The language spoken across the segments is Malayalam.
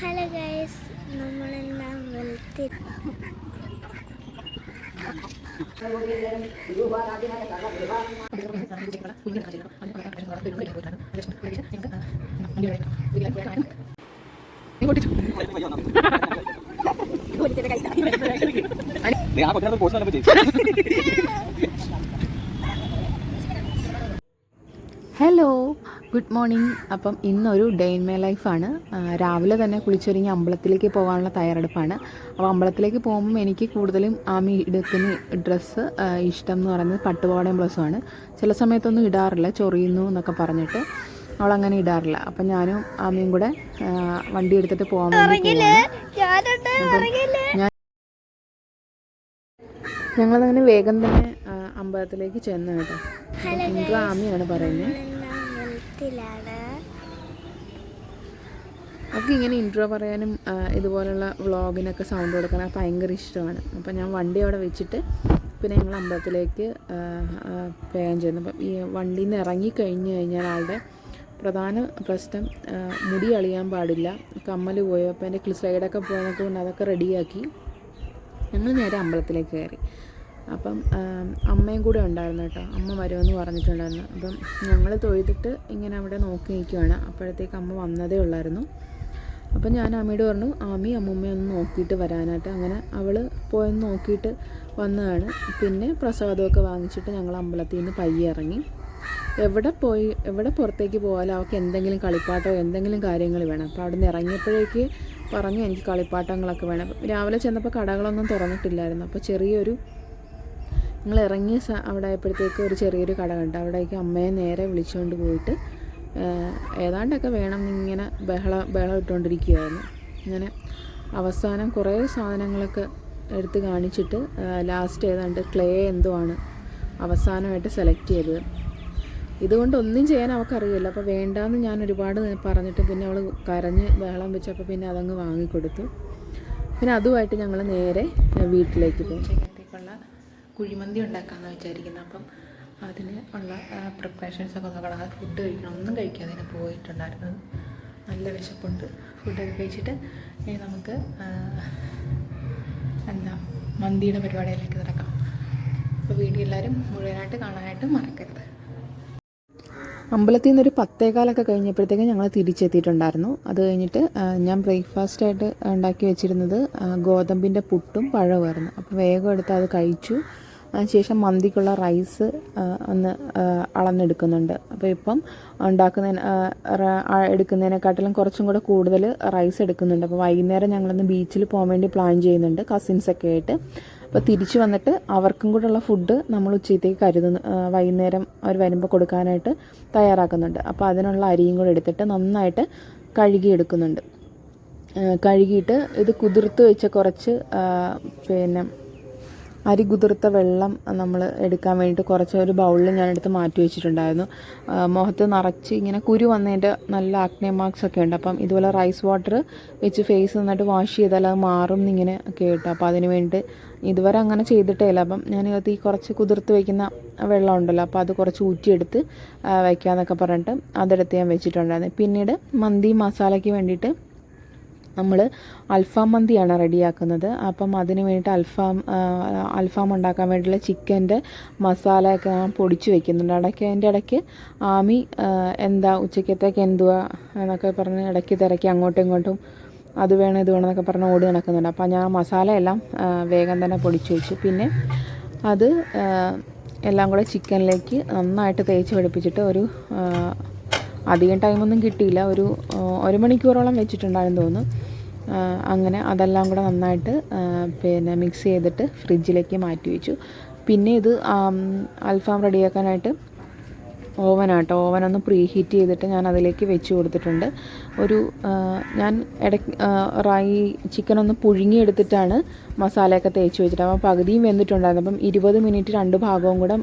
ഹലോ ഗൈസ് നമ്മളെല്ലാം വെളുത്തി ഹലോ ഗുഡ് മോർണിംഗ് അപ്പം ഇന്നൊരു ഡേ ഇൻ മൈ ലൈഫാണ് രാവിലെ തന്നെ കുളിച്ചൊരുങ്ങി അമ്പലത്തിലേക്ക് പോകാനുള്ള തയ്യാറെടുപ്പാണ്. അപ്പോൾ അമ്പലത്തിലേക്ക് പോകുമ്പം എനിക്ക് കൂടുതലും ആമി എടുക്കുന്ന ഡ്രസ്സ് ഇഷ്ടം എന്ന് പറയുന്നത് പട്ടുപാവാടയും ബ്ലൗസുമാണ് ചില സമയത്തൊന്നും ഇടാറില്ല. ചൊറിയുന്നു എന്നൊക്കെ പറഞ്ഞിട്ട് അവളങ്ങനെ ഇടാറില്ല. അപ്പം ഞാനും ആമിയും കൂടെ വണ്ടി എടുത്തിട്ട് പോകാൻ വേണ്ടി ഞാൻ ഞങ്ങളങ്ങനെ വേഗം തന്നെ അമ്പലത്തിലേക്ക് ചെന്നു കേട്ടോ. എനിക്ക് ആമിയാണ് പറയുന്നത് വെളുത്തിലാണ് അവർക്ക് ഇങ്ങനെ ഇൻട്രോ പറയാനും ഇതുപോലുള്ള വ്ളോഗിനൊക്കെ സൗണ്ട് കൊടുക്കാനൊക്കെ ഭയങ്കര ഇഷ്ടമാണ്. അപ്പോൾ ഞാൻ വണ്ടി അവിടെ വെച്ചിട്ട് പിന്നെ ഞങ്ങൾ അമ്പലത്തിലേക്ക് ആ, ചെയ്യുന്നു അപ്പം ഈ വണ്ടിയിൽ നിന്ന് ഇറങ്ങി കഴിഞ്ഞ് കഴിഞ്ഞാൽ ആളുടെ പ്രധാന പ്രശ്നം മുടി അളിയാൻ പാടില്ല. കമ്മൽ പോയോ. അപ്പോൾ എന്റെ ക്ലിസൈഡൊക്കെ പോയതൊക്കെ കൊണ്ട് അതൊക്കെ റെഡിയാക്കി ഞങ്ങൾ നേരെ അമ്പലത്തിലേക്ക് കയറി. അപ്പം അമ്മയും കൂടെ ഉണ്ടായിരുന്നു കേട്ടോ. അമ്മ വരുമെന്ന് പറഞ്ഞിട്ടുണ്ടായിരുന്നു. അപ്പം ഞങ്ങൾ തൊഴുതിട്ട് ഇങ്ങനെ അവിടെ നോക്കി നിൽക്കുകയാണ് അപ്പോഴത്തേക്ക് അമ്മ വന്നതേ ഉള്ളായിരുന്നു. അപ്പം ഞാൻ അമ്മയോട് പറഞ്ഞു ആമി അമ്മൂമ്മ ഒന്ന് നോക്കിയിട്ട് വരാനായിട്ട്. അങ്ങനെ അവൾ പോയെന്ന് നോക്കിയിട്ട് വന്നതാണ്. പിന്നെ പ്രസാദമൊക്കെ വാങ്ങിച്ചിട്ട് ഞങ്ങൾ അമ്പലത്തിൽ നിന്ന് പയ്യെ ഇറങ്ങി. എവിടെ പോയി എവിടെ പുറത്തേക്ക് പോയാലും അവൾക്ക് എന്തെങ്കിലും കളിപ്പാട്ടോ എന്തെങ്കിലും കാര്യങ്ങൾ വേണം. അപ്പോൾ അവിടെ നിന്ന് ഇറങ്ങിയപ്പോഴേക്ക് പറഞ്ഞു എനിക്ക് കളിപ്പാട്ടങ്ങളൊക്കെ വേണം. രാവിലെ ചെന്നപ്പോൾ കടകളൊന്നും തുറന്നിട്ടില്ലായിരുന്നു. അപ്പോൾ ചെറിയൊരു ഞങ്ങൾ ഇറങ്ങിയ അവിടെ ആയപ്പോഴത്തേക്ക് ഒരു ചെറിയൊരു കട കണ്ടു. അവിടേക്ക് അമ്മയെ നേരെ വിളിച്ചുകൊണ്ട് പോയിട്ട് ഏതാണ്ടൊക്കെ വേണം എന്നിങ്ങനെ ബഹള ബഹളം ഇട്ടുകൊണ്ടിരിക്കുകയായിരുന്നു അങ്ങനെ അവസാനം കുറേ സാധനങ്ങളൊക്കെ എടുത്ത് കാണിച്ചിട്ട് ലാസ്റ്റ് ഏതാണ്ട് ക്ലേ എന്തോ ആണ് അവസാനമായിട്ട് സെലക്ട് ചെയ്തത്. ഇതുകൊണ്ട് ഒന്നും ചെയ്യാൻ അവൾക്കറിയില്ല. അപ്പോൾ വേണ്ടാന്ന് ഞാൻ ഒരുപാട് പറഞ്ഞിട്ട് പിന്നെ അവൾ കരഞ്ഞ് ബഹളം വെച്ചപ്പോൾ പിന്നെ അതങ്ങ് വാങ്ങിക്കൊടുത്തു. പിന്നെ അതുമായിട്ട് ഞങ്ങൾ നേരെ വീട്ടിലേക്ക് പോയി. കുഴിമന്തി ഉണ്ടാക്കാമെന്ന് വിചാരിക്കുന്നത് അപ്പം അതിന് ഉള്ള പ്രിപ്പറേഷൻസ് ഒക്കെ നോക്കണം. അത് ഫുഡ് കഴിക്കണം. ഒന്നും കഴിക്കാതെ തന്നെ പോയിട്ടുണ്ടായിരുന്നത് നല്ല വിശപ്പുണ്ട്. ഫുഡൊക്കെ കഴിച്ചിട്ട് ഇനി നമുക്ക് എന്താ മന്തിയുടെ പരിപാടിയിലേക്ക് നടക്കാം. അപ്പോൾ വീഡിയോ എല്ലാവരും മുഴുവനായിട്ട് കാണാനായിട്ട് മറക്കരുത്. അമ്പലത്തിൽ നിന്നൊരു പത്തേകാലൊക്കെ കഴിഞ്ഞപ്പോഴത്തേക്കും ഞങ്ങൾ തിരിച്ചെത്തിയിട്ടുണ്ടായിരുന്നു. അത് കഴിഞ്ഞിട്ട് ഞാൻ ബ്രേക്ക്ഫാസ്റ്റ് ആയിട്ട് ഉണ്ടാക്കി വെച്ചിരുന്നത് ഗോതമ്പിന്റെ പുട്ടും പഴവുമായിരുന്നു. അപ്പോൾ വേഗം എടുത്ത് അത് കഴിച്ചു. അതിനുശേഷം മന്തിക്കുള്ള റൈസ് ഒന്ന് അളന്നെടുക്കുന്നുണ്ട്. അപ്പോൾ ഇപ്പം ഉണ്ടാക്കുന്നതിന് എടുക്കുന്നതിനെക്കാട്ടിലും കുറച്ചും കൂടെ കൂടുതൽ റൈസ് എടുക്കുന്നുണ്ട്. അപ്പോൾ വൈകുന്നേരം ഞങ്ങളൊന്ന് ബീച്ചിൽ പോകാൻ വേണ്ടി പ്ലാൻ ചെയ്യുന്നുണ്ട് കസിൻസൊക്കെ ആയിട്ട്. അപ്പോൾ തിരിച്ചു വന്നിട്ട് അവർക്കും കൂടെ ഉള്ള ഫുഡ് നമ്മൾ ഉച്ചയത്തേക്ക് കരുതുന്നു. വൈകുന്നേരം അവർ വരുമ്പോൾ കൊടുക്കാനായിട്ട് തയ്യാറാക്കുന്നുണ്ട്. അപ്പോൾ അതിനുള്ള അരിയും കൂടെ എടുത്തിട്ട് നന്നായിട്ട് കഴുകിയെടുക്കുന്നുണ്ട്. കഴുകിയിട്ട് ഇത് കുതിർത്ത് വെച്ച കുറച്ച് പിന്നെ അരി കുതിർത്ത വെള്ളം നമ്മൾ എടുക്കാൻ വേണ്ടിയിട്ട് കുറച്ച് ഒരു ബൗളിൽ ഞാനെടുത്ത് മാറ്റി വെച്ചിട്ടുണ്ടായിരുന്നു. മുഖത്ത് നിറച്ച് ഇങ്ങനെ കുരു വന്നതിന്റെ നല്ല ആക്നെ മാർക്സ് ഒക്കെ ഉണ്ട്. അപ്പം ഇതുപോലെ റൈസ് വാട്ടർ വെച്ച് ഫേസ് നന്നായിട്ട് വാഷ് ചെയ്താൽ അത് മാറും എന്നിങ്ങനെ കേട്ടോ. അപ്പോൾ അതിന് വേണ്ടി ഇതുവരെ അങ്ങനെ ചെയ്തിട്ടേ ഇല്ല. അപ്പം ഞാനത് ഈ കുറച്ച് കുതിർത്ത് വയ്ക്കുന്ന വെള്ളം ഉണ്ടല്ലോ അപ്പോൾ അത് കുറച്ച് ഊറ്റിയെടുത്ത് വയ്ക്കാമെന്നൊക്കെ പറഞ്ഞിട്ട് അതെടുത്ത് ഞാൻ വെച്ചിട്ടുണ്ടായിരുന്നു. പിന്നീട് മന്തി മസാലയ്ക്ക് വേണ്ടിയിട്ട് നമ്മൾ അൽഫാം മന്തിയാണ് റെഡിയാക്കുന്നത്. അപ്പം അതിന് വേണ്ടിയിട്ട് അൽഫാം അൽഫാം ഉണ്ടാക്കാൻ വേണ്ടിയിട്ടുള്ള ചിക്കന്റെ മസാലയൊക്കെ ഞാൻ പൊടിച്ച് വെക്കുന്നുണ്ട്. ഇടയ്ക്ക് അതിന്റെ ഇടയ്ക്ക് ആമി എന്താ ഉച്ചക്കത്തേക്ക് എന്തുവാ എന്നൊക്കെ പറഞ്ഞ് ഇടയ്ക്ക് തിരക്കി അങ്ങോട്ടും ഇങ്ങോട്ടും അത് വേണം ഇത് വേണം എന്നൊക്കെ പറഞ്ഞ് ഓടി നടക്കുന്നുണ്ട്. അപ്പം ഞാൻ മസാലയെല്ലാം വേഗം തന്നെ പൊടിച്ച് വെച്ചു. പിന്നെ അത് എല്ലാം കൂടെ ചിക്കനിലേക്ക് നന്നായിട്ട് തേച്ച് പിടിപ്പിച്ചിട്ട് ഒരു അധികം ടൈമൊന്നും കിട്ടിയില്ല. ഒരു ഒരു മണിക്കൂറോളം വെച്ചിട്ടുണ്ടായിരുന്നു തോന്നുന്നു. അങ്ങനെ അതെല്ലാം കൂടെ നന്നായിട്ട് പിന്നെ മിക്സ് ചെയ്തിട്ട് ഫ്രിഡ്ജിലേക്ക് മാറ്റി വെച്ചു. പിന്നെ ഇത് അൽഫാം റെഡിയാക്കാനായിട്ട് ഓവനാട്ടോ ഓവൻ ഒന്ന് പ്രീ ഹീറ്റ് ചെയ്തിട്ട് ഞാൻ അതിലേക്ക് വെച്ച് കൊടുത്തിട്ടുണ്ട്. ഒരു ഞാൻ ഇടയ്ക്ക് റായി ചിക്കൻ ഒന്ന് പുഴുങ്ങിയെടുത്തിട്ടാണ് മസാലയൊക്കെ തേച്ച് വെച്ചിട്ട്. അപ്പം പകുതിയും വെന്തിട്ടുണ്ടായിരുന്നു. അപ്പം ഇരുപത് മിനിറ്റ് രണ്ട് ഭാഗവും കൂടെ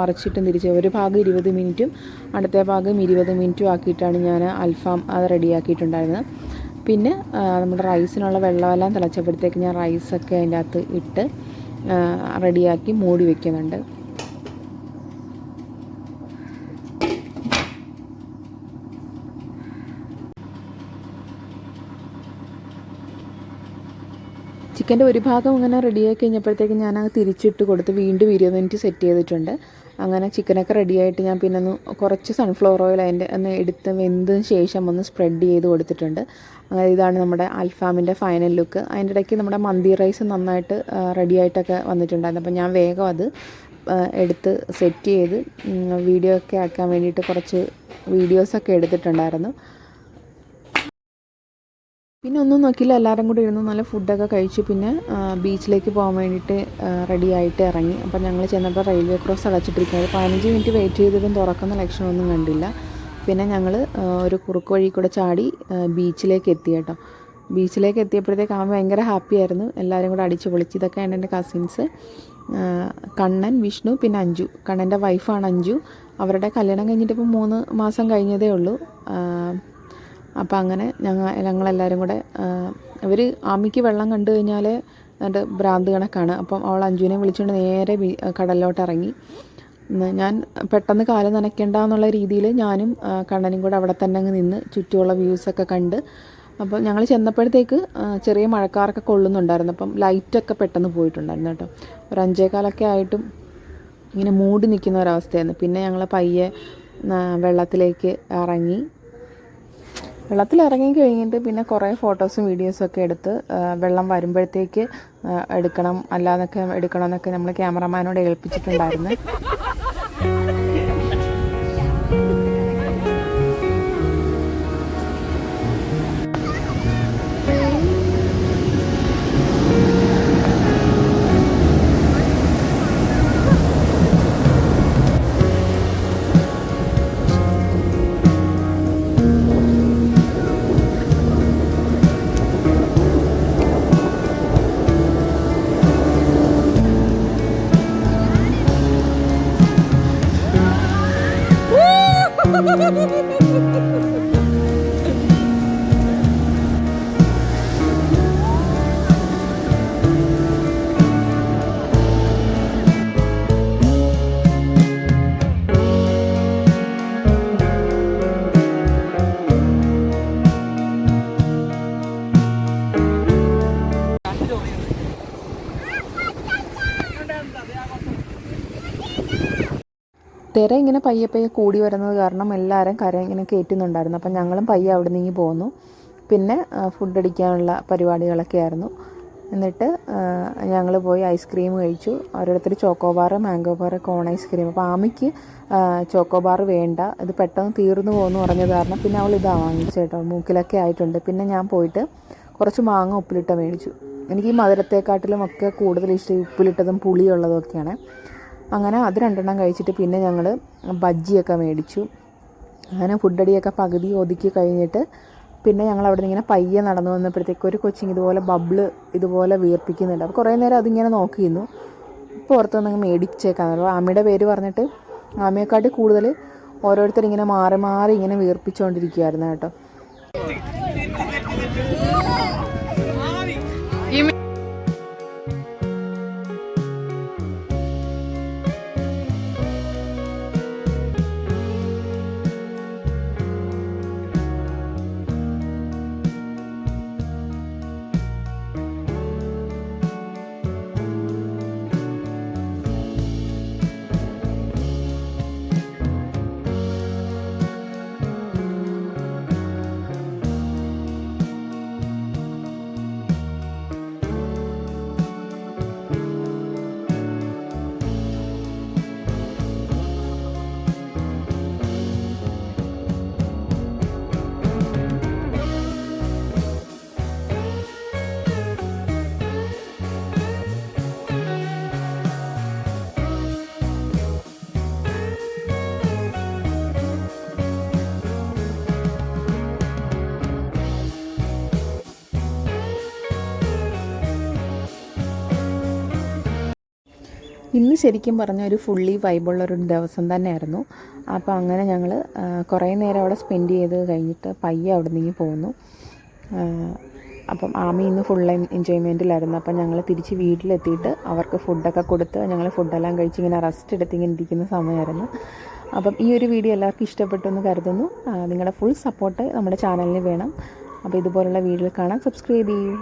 മറിച്ചിട്ടും തിരിച്ച് ഒരു ഭാഗം ഇരുപത് മിനിറ്റും അടുത്ത ഭാഗം ഇരുപത് മിനിറ്റും ആക്കിയിട്ടാണ് ഞാൻ അൽഫാം അത് റെഡിയാക്കിയിട്ടുണ്ടായിരുന്നത് പിന്നെ നമ്മുടെ റൈസിനുള്ള വെള്ളമെല്ലാം തിളച്ചപ്പോഴത്തേക്ക് ഞാൻ റൈസൊക്കെ അതിന്റെ അകത്ത് ഇട്ട് റെഡിയാക്കി മൂടി വയ്ക്കുന്നുണ്ട് ചിക്കന്റെ ഒരു ഭാഗം ഇങ്ങനെ റെഡിയായി കഴിഞ്ഞപ്പോഴത്തേക്ക് ഞാനത് തിരിച്ചിട്ട് കൊടുത്ത് വീണ്ടും ഇരുപത് മിനിറ്റ് സെറ്റ് ചെയ്തിട്ടുണ്ട്. അങ്ങനെ ചിക്കനൊക്കെ റെഡിയായിട്ട് ഞാൻ പിന്നെ ഒന്ന് കുറച്ച് സൺഫ്ലവർ ഓയിൽ അതിന്റെ ഒന്ന് എടുത്ത് വെന്തതിന് ശേഷം ഒന്ന് സ്പ്രെഡ് ചെയ്ത് കൊടുത്തിട്ടുണ്ട്. അങ്ങനെ ഇതാണ് നമ്മുടെ അൽഫാമിന്റെ ഫൈനൽ ലുക്ക് അതിന്റെ ഇടയ്ക്ക് നമ്മുടെ മന്തി റൈസ് നന്നായിട്ട് റെഡിയായിട്ടൊക്കെ വന്നിട്ടുണ്ടായിരുന്നു. അപ്പോൾ ഞാൻ വേഗം അത് എടുത്ത് സെറ്റ് ചെയ്ത് വീഡിയോ ഒക്കെ ആക്കാൻ വേണ്ടിയിട്ട് കുറച്ച് വീഡിയോസൊക്കെ എടുത്തിട്ടുണ്ടായിരുന്നു. പിന്നെ ഒന്നും നോക്കിയില്ല എല്ലാവരും കൂടി ഇരുന്ന് നല്ല ഫുഡൊക്കെ കഴിച്ച്. പിന്നെ ബീച്ചിലേക്ക് പോകാൻ വേണ്ടിയിട്ട് റെഡി ആയിട്ട് ഇറങ്ങി. അപ്പം ഞങ്ങൾ ചെന്നപ്പോൾ റെയിൽവേ ക്രോസ് അടച്ചിട്ടിരിക്കുന്നത് പതിനഞ്ച് മിനിറ്റ് വെയിറ്റ് ചെയ്തിട്ടും തുറക്കുന്ന ലക്ഷണമൊന്നും കണ്ടില്ല. പിന്നെ ഞങ്ങൾ ഒരു കുറുക്ക് വഴി കൂടെ ചാടി ബീച്ചിലേക്ക് എത്തി കേട്ടോ. ബീച്ചിലേക്ക് എത്തിയപ്പോഴത്തേക്ക് അവൻ ഭയങ്കര ഹാപ്പി ആയിരുന്നു. എല്ലാവരും കൂടെ അടിച്ച് പൊളിച്ച്. ഇതൊക്കെയാണ് എന്റെ കസിൻസ് കണ്ണൻ വിഷ്ണു പിന്നെ അഞ്ജു. കണ്ണന്റെ വൈഫാണ് അഞ്ജു. അവരുടെ കല്യാണം കഴിഞ്ഞിട്ട് ഇപ്പോൾ മൂന്ന് മാസം കഴിഞ്ഞതേ ഉള്ളൂ. അപ്പോൾ അങ്ങനെ ഞങ്ങൾ ഞങ്ങളെല്ലാവരും കൂടെ ഇവർ ആമിക്ക് വെള്ളം കണ്ടു കഴിഞ്ഞാൽ എന്നിട്ട് ഭ്രാന്ത് കണക്കാണ്. അപ്പം അവൾ അഞ്ജുവിനെ വിളിച്ചുകൊണ്ട് നേരെ കടലിലോട്ട് ഇറങ്ങി. ഞാൻ പെട്ടെന്ന് കാൽ നനയ്ക്കേണ്ട എന്നുള്ള രീതിയിൽ ഞാനും കണ്ണനും കൂടെ അവിടെ തന്നെ അങ്ങ് നിന്ന് ചുറ്റുമുള്ള വ്യൂസൊക്കെ കണ്ട്. അപ്പോൾ ഞങ്ങൾ ചെന്നപ്പോഴത്തേക്ക് ചെറിയ മഴക്കാറൊക്കെ കൊള്ളുന്നുണ്ടായിരുന്നു. അപ്പം ലൈറ്റൊക്കെ പെട്ടെന്ന് പോയിട്ടുണ്ടായിരുന്നു കേട്ടോ. ഒരു അഞ്ചേകാലൊക്കെ ആയിട്ടും ഇങ്ങനെ മൂടി നിൽക്കുന്ന ഒരവസ്ഥയായിരുന്നു. പിന്നെ ഞങ്ങൾ പയ്യെ വെള്ളത്തിലേക്ക് ഇറങ്ങി. വെള്ളത്തിൽ ഇറങ്ങി കഴിഞ്ഞിട്ട് പിന്നെ കുറേ ഫോട്ടോസും വീഡിയോസും ഒക്കെ എടുത്ത് വെള്ളം വരുമ്പോഴത്തേക്ക് എടുക്കണം അല്ലാതൊക്കെ എടുക്കണം എന്നൊക്കെ നമ്മൾ ക്യാമറമാനോട് ഏൽപ്പിച്ചിട്ടുണ്ടായിരുന്നു. തിര ഇങ്ങനെ പയ്യെ പയ്യെ കൂടി വരുന്നത് കാരണം എല്ലാവരും കര ഇങ്ങനെ കയറ്റുന്നുണ്ടായിരുന്നു അപ്പം ഞങ്ങളും പയ്യെ അവിടെ നിന്ന് പോന്നു. പിന്നെ ഫുഡ് അടിക്കാനുള്ള പരിപാടികളൊക്കെ ആയിരുന്നു. എന്നിട്ട് ഞങ്ങൾ പോയി ഐസ്ക്രീം കഴിച്ചു. ഓരോരുത്തർ choco bar mango bar cone ice cream അപ്പോൾ ആമിക്ക് ചോക്കോബാർ വേണ്ട. ഇത് പെട്ടെന്ന് തീർന്നു പോകുമെന്ന് പറഞ്ഞത് കാരണം പിന്നെ അവൾ ഇതാ വാങ്ങിച്ചേട്ടോ മൂക്കിലൊക്കെ ആയിട്ടുണ്ട്. പിന്നെ ഞാൻ പോയിട്ട് കുറച്ച് മാങ്ങ ഉപ്പിലിട്ട മേടിച്ചു. എനിക്ക് ഈ മധുരത്തെക്കാട്ടിലും ഒക്കെ കൂടുതൽ ഇഷ്ടം ഉപ്പിലിട്ടതും പുളിയുള്ളതും ഒക്കെയാണ്. അങ്ങനെ അത് രണ്ടെണ്ണം കഴിച്ചിട്ട് പിന്നെ ഞങ്ങൾ ബജ്ജിയൊക്കെ മേടിച്ചു. അങ്ങനെ ഫുഡടിയൊക്കെ പകുതി ഒതുക്കി കഴിഞ്ഞിട്ട് പിന്നെ ഞങ്ങൾ അവിടെ നിന്ന് ഇങ്ങനെ പയ്യെ നടന്നു വന്നപ്പോഴത്തേക്ക് ഒരു കൊച്ചിങ് ഇതുപോലെ ബബിൾ ഇതുപോലെ വീർപ്പിക്കുന്നുണ്ട്. അപ്പോൾ കുറേ നേരം അതിങ്ങനെ നോക്കിയിരുന്നു. പുറത്തു നിന്ന് മേടിച്ചേക്കാൻ അപ്പോൾ ആമയുടെ പേര് പറഞ്ഞിട്ട് ആമയെക്കാട്ടി കൂടുതൽ ഓരോരുത്തർ ഇങ്ങനെ മാറി മാറി ഇങ്ങനെ വീർപ്പിച്ചുകൊണ്ടിരിക്കുകയായിരുന്നു കേട്ടോ. ഇന്ന് ശരിക്കും പറഞ്ഞ ഒരു ഫുള്ളി വൈബുള്ളൊരു ദിവസം തന്നെയായിരുന്നു. അപ്പോൾ അങ്ങനെ ഞങ്ങൾ കുറേ നേരം അവിടെ സ്പെൻഡ് ചെയ്ത് കഴിഞ്ഞിട്ട് പയ്യെ അവിടെ നിന്ന് പോന്നു. അപ്പം ആമി ഇന്ന് ഫുൾ എൻജോയ്മെന്റിലായിരുന്നു അപ്പം ഞങ്ങൾ തിരിച്ച് വീട്ടിലെത്തിയിട്ട് അവർക്ക് ഫുഡൊക്കെ കൊടുത്ത് ഞങ്ങൾ ഫുഡെല്ലാം കഴിച്ച് ഇങ്ങനെ റെസ്റ്റ് എടുത്ത് ഇങ്ങനെ ഇരിക്കുന്ന സമയമായിരുന്നു അപ്പം ഈ ഒരു വീഡിയോ എല്ലാവർക്കും ഇഷ്ടപ്പെട്ടു എന്ന് കരുതുന്നു. നിങ്ങളുടെ ഫുൾ സപ്പോർട്ട് നമ്മുടെ ചാനലിന് വേണം. അപ്പോൾ ഇതുപോലുള്ള വീഡിയോ കാണാൻ സബ്സ്ക്രൈബ് ചെയ്യൂ.